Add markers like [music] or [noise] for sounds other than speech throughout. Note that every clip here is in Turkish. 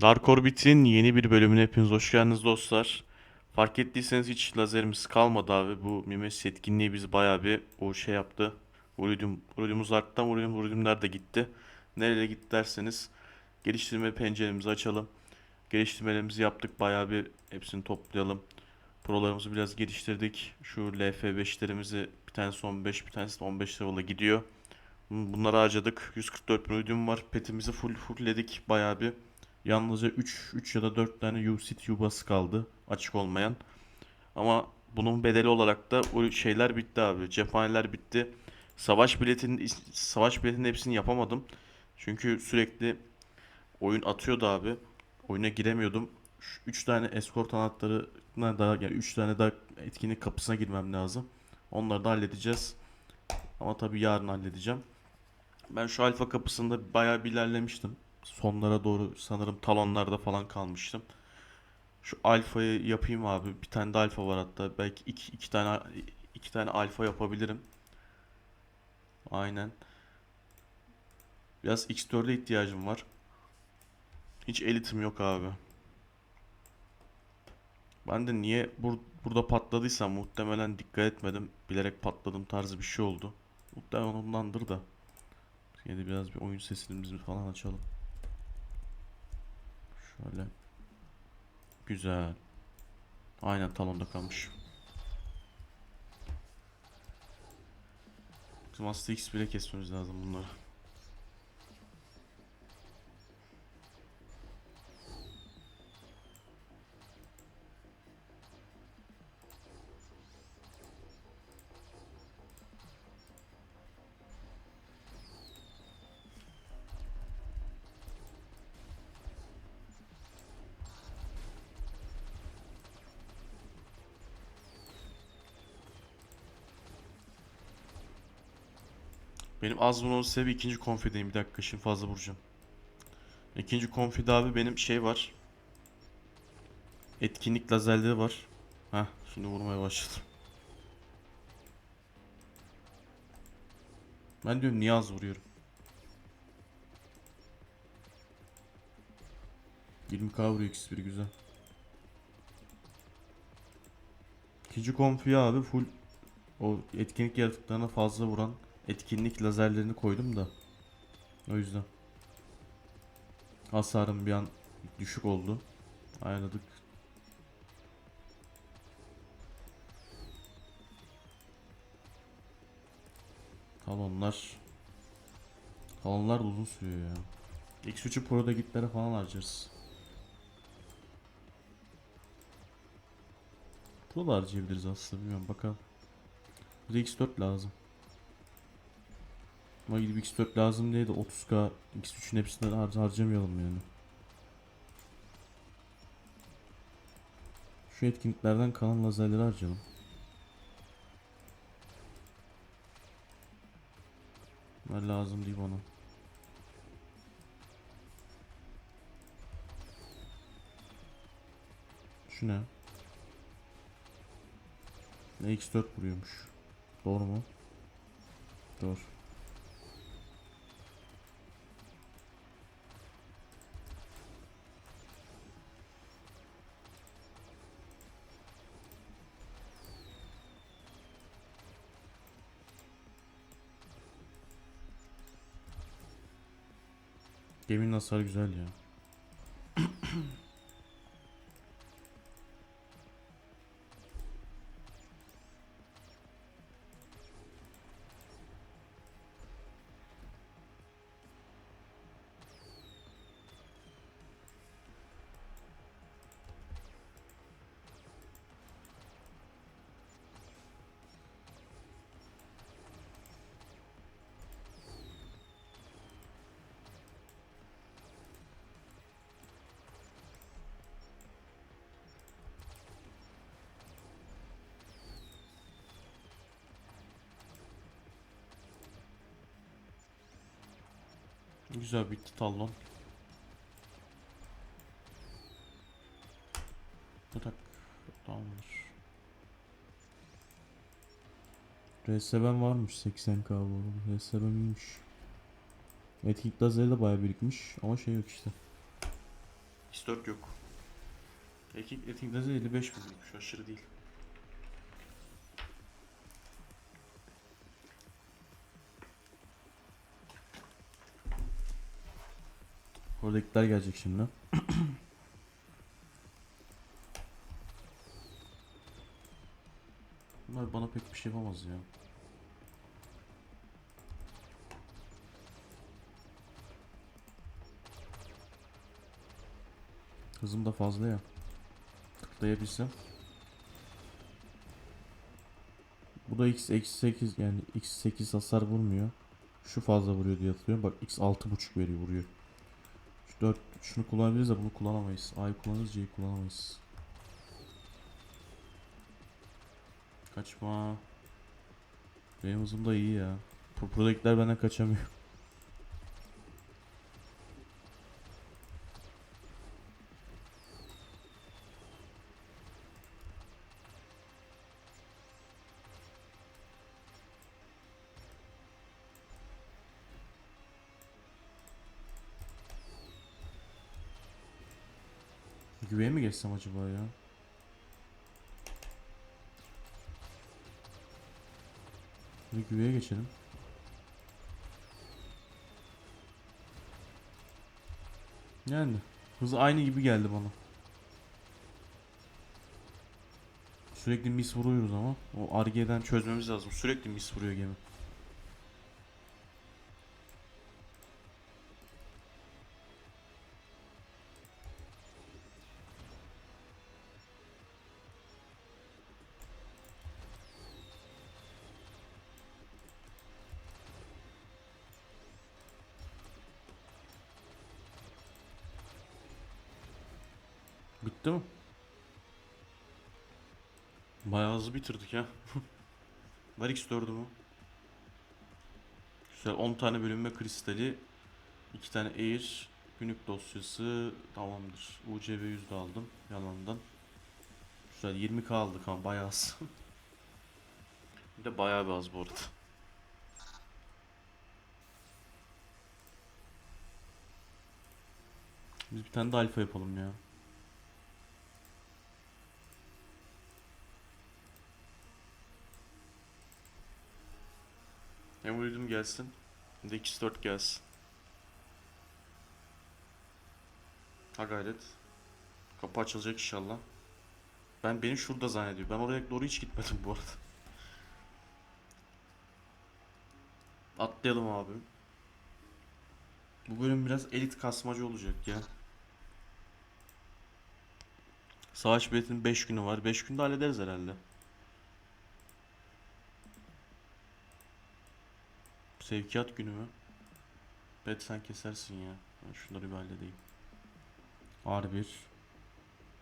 Dark Orbit'in yeni bir bölümüne hepiniz hoş geldiniz dostlar. Fark ettiyseniz hiç lazerimiz kalmadı abi. Bu Mimesis etkinliği bizi bayağı bir o şey yaptı. Uridium, Uridium'uz arttı Uridium, Uridium'lar da gitti. Nereye gitti derseniz geliştirme penceremizi açalım. Geliştirmelerimizi yaptık bayağı bir hepsini toplayalım. Prolarımızı biraz geliştirdik. Şu LF5'lerimizi bir tanesi 15 bir tanesi de 15 level'a gidiyor. Bunları harcadık. 144 bin Uridium var. Petimizi full fullledik bayağı bir. Yalnızca 3, 3 ya da 4 tane Usit yubası kaldı açık olmayan. Ama bunun bedeli olarak da o şeyler bitti abi. Cephaneler bitti. Savaş biletinin savaş biletinin hepsini yapamadım. Çünkü sürekli oyun atıyordu abi. Oyuna giremiyordum. 3 tane eskort anahtarına daha yani 3 tane daha etkinlik kapısına girmem lazım. Onları da halledeceğiz. Ama tabii yarın halledeceğim. Ben şu alfa kapısında bayağı bir ilerlemiştim. Sonlara doğru sanırım talonlarda falan kalmıştım. Şu alfayı yapayım abi. Bir tane de alfa var hatta. Belki iki, iki tane iki tane alfa yapabilirim. Aynen. Biraz X4'e ihtiyacım var. Hiç elitim yok abi. Ben de niye bur burada patladıysam muhtemelen dikkat etmedim. Bilerek patladım tarzı bir şey oldu. Muhtemelen ondandır da. Yine biraz bir oyun sesini biz falan açalım. Şöyle. Güzel. Aynen talonda kalmış. Aslında X bile kesmemiz lazım bunları. Benim az bunun sebebi ikinci konfideyim. Bir dakika şimdi fazla vuracağım. İkinci konfide abi benim şey var. Etkinlik lazerleri var. Heh şimdi vurmaya başladım. Ben diyorum niye az vuruyorum. 20k vuruyor ikisi bir güzel. İkinci konfiye abi full o etkinlik yaratıklarına fazla vuran etkinlik lazerlerini koydum da. O yüzden. Hasarım bir an düşük oldu. Ayarladık. Talonlar. Talonlar da uzun sürüyor ya. X3'ü Pro'da gitlere falan harcarız. Pro da harcayabiliriz aslında bilmiyorum bakalım. Bize X4 lazım. Ama gidip X4 lazım diye de 30k X3'ün hepsini har harcamayalım yani. Şu etkinliklerden kalan lazerleri harcayalım. Ben lazım değil bana. Şu ne? Ne X4 vuruyormuş. Doğru mu? Doğru. Geminin hasarı güzel ya. Güzel bitti talon. Bırak. Tamamdır. RSB'm varmış 80k bu arada. RSB'm iyiymiş. Etkinlik lazeri de bayağı birikmiş ama şey yok işte. X4 yok. Eting'de de 55 binmiş aşırı değil. Oradakiler gelecek şimdi. Bunlar bana pek bir şey yapamaz ya. Hızım da fazla ya. Tıklayabilsem. Bu da x eksi 8 yani x 8 hasar vurmuyor. Şu fazla vuruyor diye hatırlıyorum. Bak x 6.5 veriyor vuruyor. Şu 4 şunu kullanabiliriz de bunu kullanamayız. A'yı kullanırız C'yi kullanamayız. Kaçma. Benim hızım da iyi ya. Bu buradakiler benden kaçamıyor. Geçsem acaba ya? Bir güveye geçelim. Yani hızı aynı gibi geldi bana. Sürekli mis vuruyoruz ama o argeden çözmemiz lazım. Sürekli mis vuruyor gemi. Bitti mi? Bayağı hızlı bitirdik ya. [laughs] Var X4'ü mü? Güzel 10 tane bölünme kristali 2 tane Air günlük dosyası tamamdır. UCV 100 de aldım yalandan. Güzel 20k aldık ama bayağı az. [laughs] bir de bayağı bir az bu arada. Biz bir tane de alfa yapalım ya. Hem gelsin. Hem de X4 gelsin. Ha gayret. Kapı açılacak inşallah. Ben beni şurada zannediyor. Ben oraya doğru hiç gitmedim bu arada. Atlayalım abi. Bu bölüm biraz elit kasmacı olacak ya. Savaş biletinin 5 günü var. 5 günde hallederiz herhalde. Sevkiyat günü mü? Bet sen kesersin ya. Ben şunları bir halledeyim. R1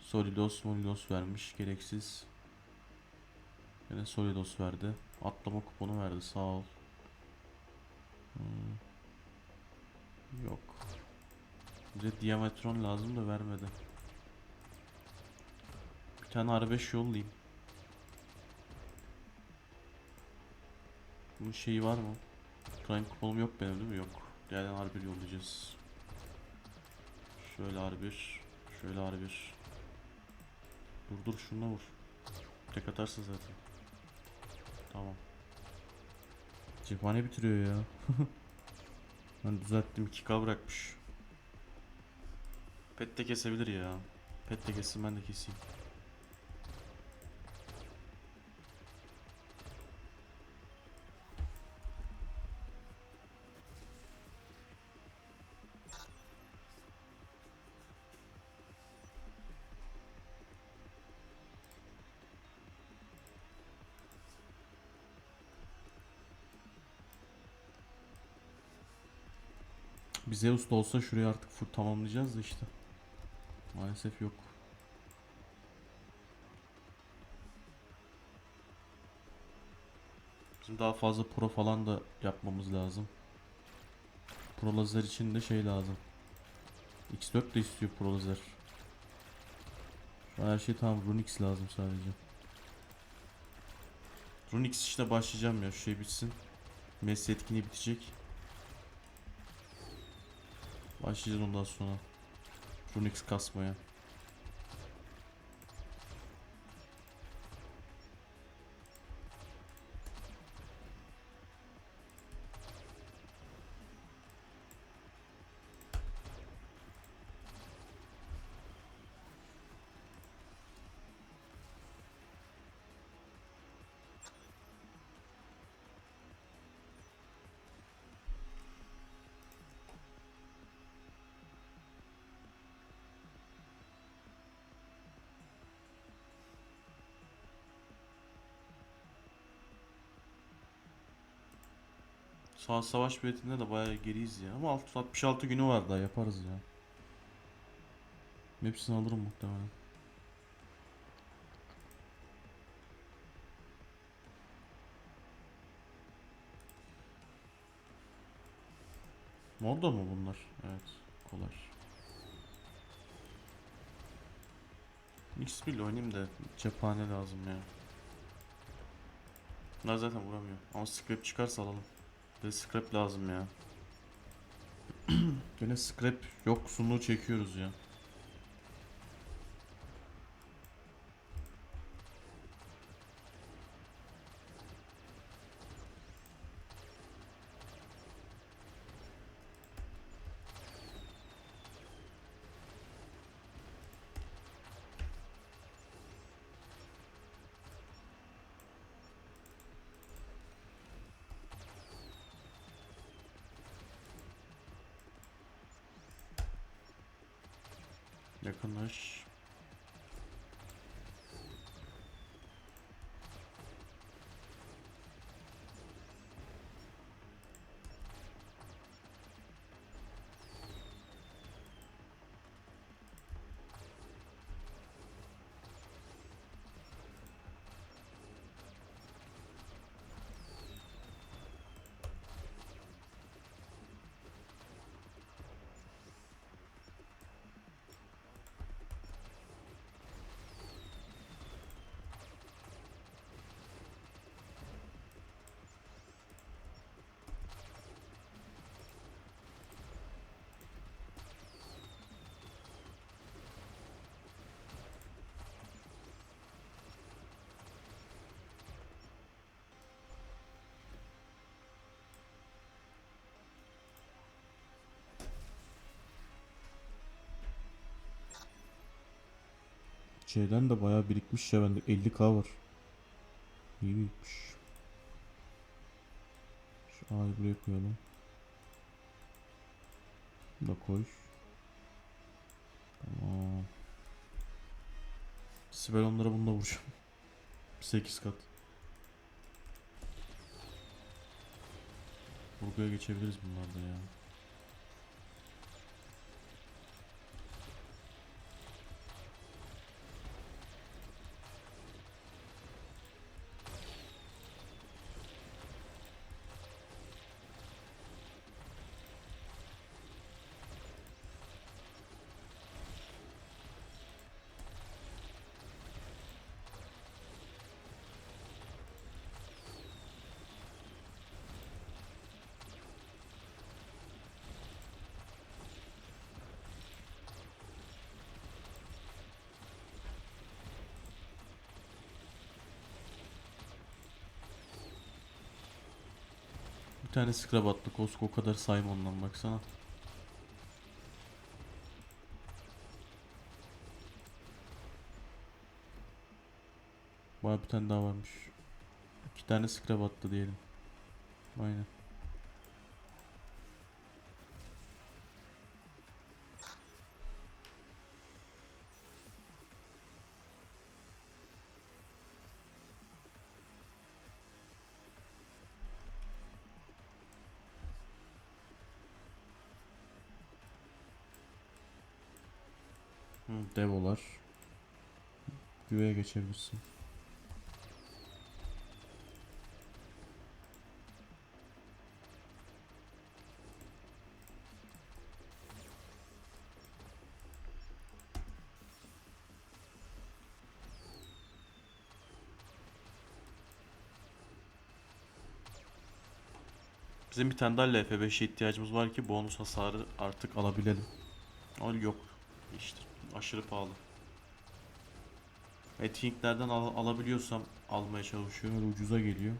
Solidos Molidos vermiş. Gereksiz. Yine Solidos verdi. Atlama kuponu verdi. Sağ ol. Hmm. Yok. Bize Diametron lazım da vermedi. Bir tane R5 yollayayım. Bunun şeyi var mı? Prime kuponum yok benim değil mi? Yok. Diğerden R1 yollayacağız. Şöyle R1. Şöyle R1. Dur dur şuna vur. Tek atarsın zaten. Tamam. Cephane bitiriyor ya. [laughs] ben düzelttim 2K bırakmış. Pet de kesebilir ya. Pet de kessin ben de keseyim. Zeus da olsa şurayı artık full tamamlayacağız da işte. Maalesef yok. Bizim daha fazla pro falan da yapmamız lazım. Pro lazer için de şey lazım. X4 de istiyor pro lazer. Şu her şey tamam. Runix lazım sadece. Runix işte başlayacağım ya. Şu şey bitsin. Messi etkinliği bitecek. Başlayacağız ondan sonra. Runix kasmaya. Sağ savaş biletinde de bayağı geriyiz ya. Ama 66 günü var daha yaparız ya. Hepsini alırım muhtemelen. Mordor mu bunlar? Evet. Kolay. X bir oynayayım da cephane lazım ya. Bunlar zaten vuramıyor. Ama scrap çıkarsa alalım. Bir scrap lazım ya. [clears throat] Gene scrap yoksunluğu çekiyoruz ya. Yakınlaş. Şeyden de bayağı birikmiş ya bende 50k var. İyi birikmiş. Şu A'yı buraya koyalım. Bunu da koy. Tamam. Sibel onlara bununla vuracağım. [laughs] 8 kat. Buraya geçebiliriz bunlarda ya. Tane scrap attı. Kosko o kadar sayma ondan baksana. Baya bir tane daha varmış. İki tane scrap attı diyelim. Aynen. Devolar. Güveye geçebilirsin. Bizim bir tane daha LF5'e ihtiyacımız var ki bonus hasarı artık alabilelim. Ama yok. İşte aşırı pahalı. Etkinliklerden al- alabiliyorsam almaya çalışıyorum. Öyle ucuza geliyor.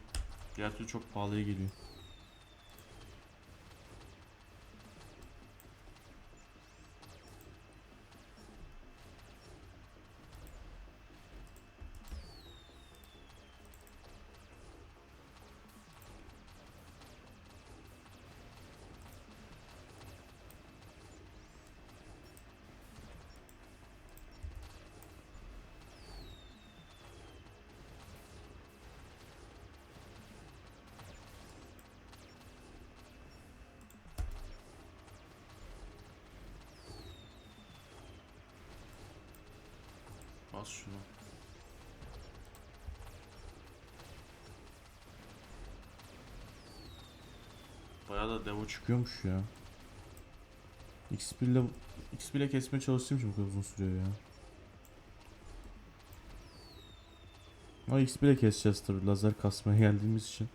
Diğer türlü çok pahalıya geliyor. Bas şunu. Bayağı da devo çıkıyormuş ya. X1 ile X1 ile kesmeye çalıştığım için bu kadar uzun sürüyor ya. Ama X1 ile keseceğiz tabi lazer kasmaya [laughs] geldiğimiz için.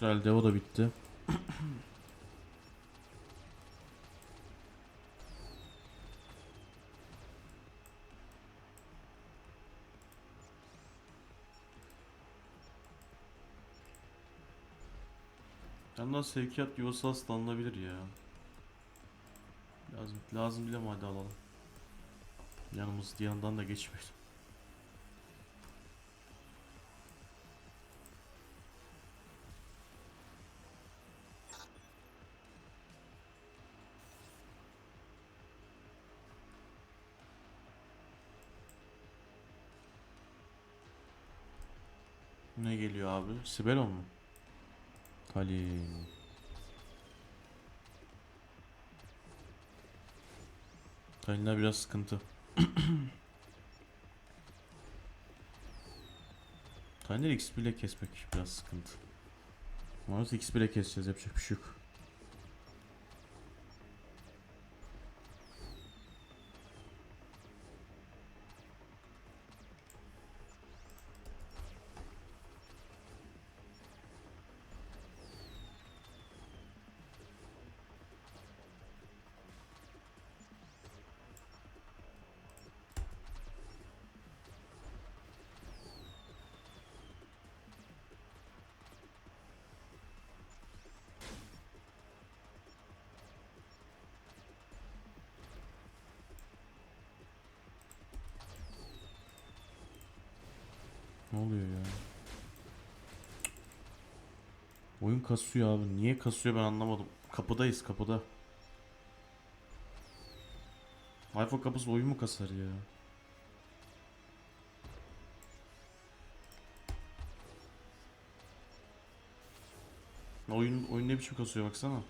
Güzel devo da bitti. Yandan sevkiyat yuvası aslanılabilir ya. Lazım, lazım bile hadi alalım. Yanımız yanından da geçmeyelim. Ne geliyor abi? Sibelon mu? Talim. Talimler biraz sıkıntı. [coughs] Talimleri XP ile kesmek biraz sıkıntı. Maalesef XP ile keseceğiz yapacak bir şey yok. Ne oluyor ya? Oyun kasıyor abi. Niye kasıyor ben anlamadım. Kapıdayız kapıda. iPhone kapısı oyun mu kasar ya? Oyun, oyun ne biçim kasıyor baksana.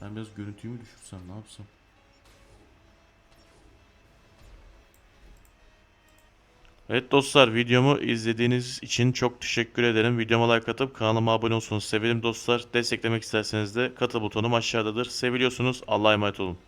Ben biraz görüntüyü mü düşürsem ne yapsam? Evet dostlar videomu izlediğiniz için çok teşekkür ederim. Videoma like atıp kanalıma abone olsanız sevinirim dostlar. Desteklemek isterseniz de katıl butonum aşağıdadır. Seviliyorsunuz. Allah'a emanet olun.